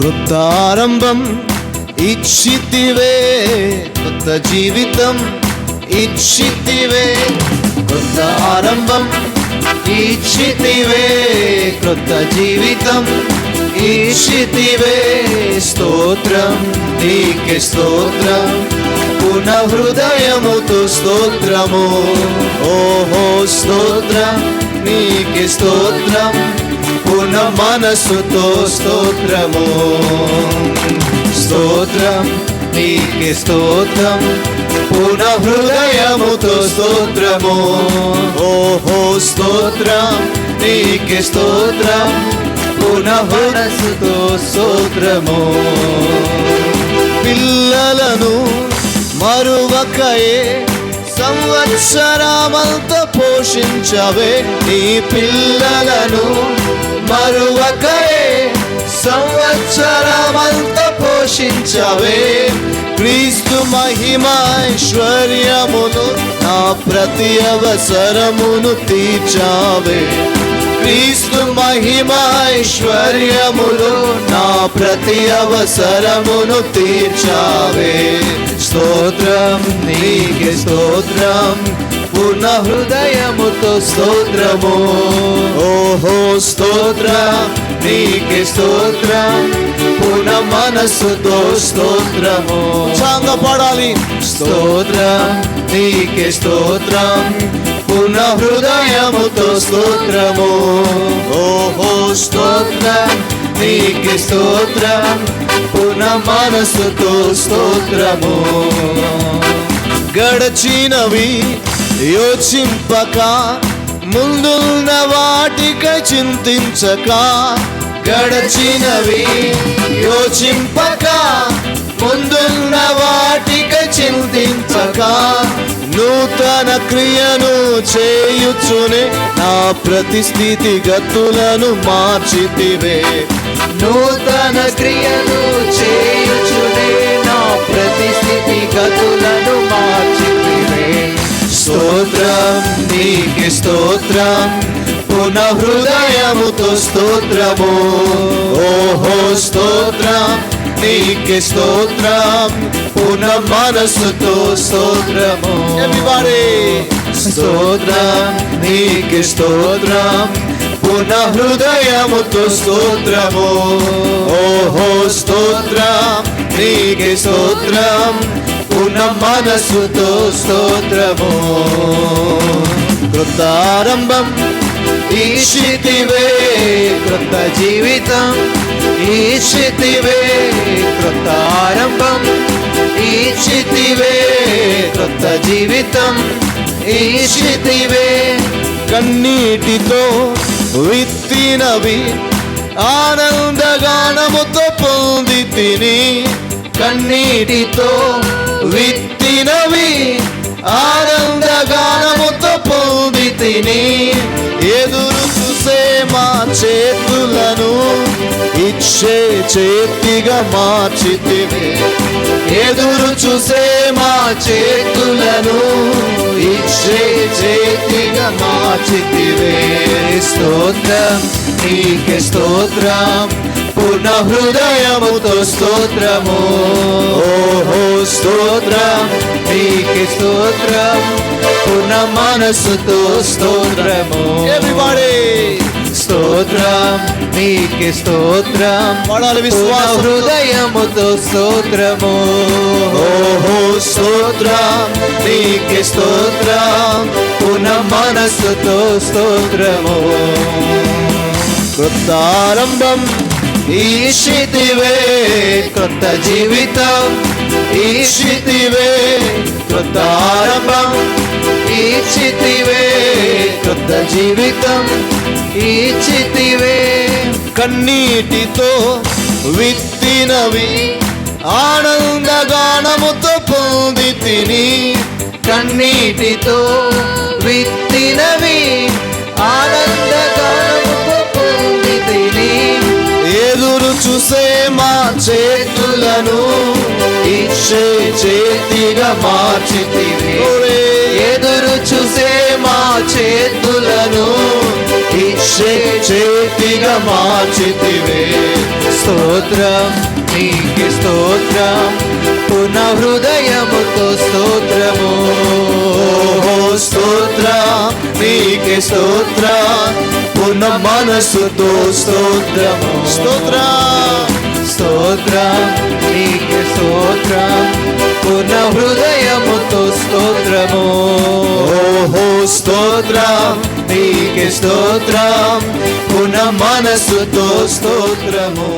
కృతారంభం ఇచ్చితివే కొత్త జీవితం ఇచ్చితివే. కొత్త ఆరంభం ఇచ్చితివే కొత్త జీవితం ఇచ్చితివే. స్తోత్రం నీకే స్తోత్రం. పునఃహృదయముతో స్తోత్రము. ఓహో స్తోత్రం నీకే స్తోత్రం. మనసుతో స్తోత్రము. స్తోత్రం నీకే స్తోత్రం. పున హృదయముతో స్తోత్రము. ఓహో స్తోత్రం నీకే స్తోత్రం. పున మనసుతో స్తోత్రము. పిల్లలను మరువకయే సంవత్సరామంత పోషించవే. నీ పిల్లలను మరువకరే సంవత్సరమంత పోషించవే. క్రీస్తు మహిమైశ్వర్యమును నా ప్రతి అవసరమును తీర్చావే. క్రీస్తు మహిమైశ్వర్యములు నా ప్రతి అవసరమును తీర్చావే. స్తోత్రం నీకే స్తోత్రం పూర్ణ హృదయముతో స్తోత్రము. ఓహో స్తోత్రం నీకే స్తోత్రం పూర్ణ మనస్సుతో స్తోత్రము. చాంగ పడాలి స్తోత్రం నీకే స్తోత్రం పూర్ణ హృదయముతో స్తోత్రము. ఓహో స్తోత్రం నీకే స్తోత్రం పూర్ణ మనస్సుతో స్తోత్రము. గడచినవి యోచింపక ముందున్న వాటిక చింతించక గడచినవి యోచింపక ముందున్న వాటిక చింతించక నూతన క్రియను చేయుచునే నా ప్రతిస్థితి గతులను మార్చితివే. నూతన క్రియను చేయ స్తోత్రం నీకే స్తోత్రం. పునః హృదయముతో స్తోత్రము. ఓహో స్తోత్రం నీకే స్తోత్రం. పునః మనసుతో స్తోత్రము స్తోత్రం నీకే స్తోత్రం. పునః హృదయముతో స్తోత్రము. ఓహో స్తోత్రం నీకే స్తోత్రం. పునః మనసుతో స్తోత్రము. కృతారంభం ఈశితివే కృత జీవితం ఈశితివే కృతారంభం ఈశితివే కృత జీవితం ఈశితివే కన్నీటితో విత్తినవి ఆనందగానముతో పొంది తిని కన్నీటితో పొంది ఎదురు చూసే మా చేతులను ఇచ్చే చేతిగా మార్చితివి. ఎదురు చూసే మా చేతులను ఇచ్చే చేతిగా మార్చితివే. స్తోత్రం నీకే స్తోత్రం. పూర్ణ హృదయముతో స్తోత్రము. ఓహో స్తోత్రం నీకే స్తోత్రం. పూర్ణ మనస్సుతో స్తోత్రము. ఎవ్రీబడి స్తోత్రం నీకే స్తోత్రం. పాడాలి విశ్వాసం. హృదయముతో స్తోత్రము. ఓహో స్తోత్రం నీకే స్తోత్రం. పూర్ణ మనస్సుతో స్తోత్రము. కృతారంభం ఈశితివే కొత్త జీవితం. ఈశితివే కృతారంభం ఇచ్చితివే కొత్త జీవితం ఇచ్చితివే. కన్నీటితో విత్తినవి ఆనందగానముతో పొంది తిని. కన్నీటితో విత్తినవి ఆనందగానముతో పొంది తిని. ఎదురు చూసే మా చేతులను ఇచ్చే చేతిగా మార్చితివి. చేతులను ఇచ్చే చేతిగా మార్చితివే. స్తోత్రం నీకి స్తోత్రం పునఃహృదయముతో స్తోత్రము. స్తోత్ర నీకి స్తోత్ర పునః మనసుతో స్తోత్రము. స్తోత్ర. స్తోత్రం నీకే స్తోత్రం పూర్ణ హృదయముతో స్తోత్రము. ఓహో స్తోత్రం నీకే స్తోత్రం పూర్ణ మనసుతో స్తోత్రము.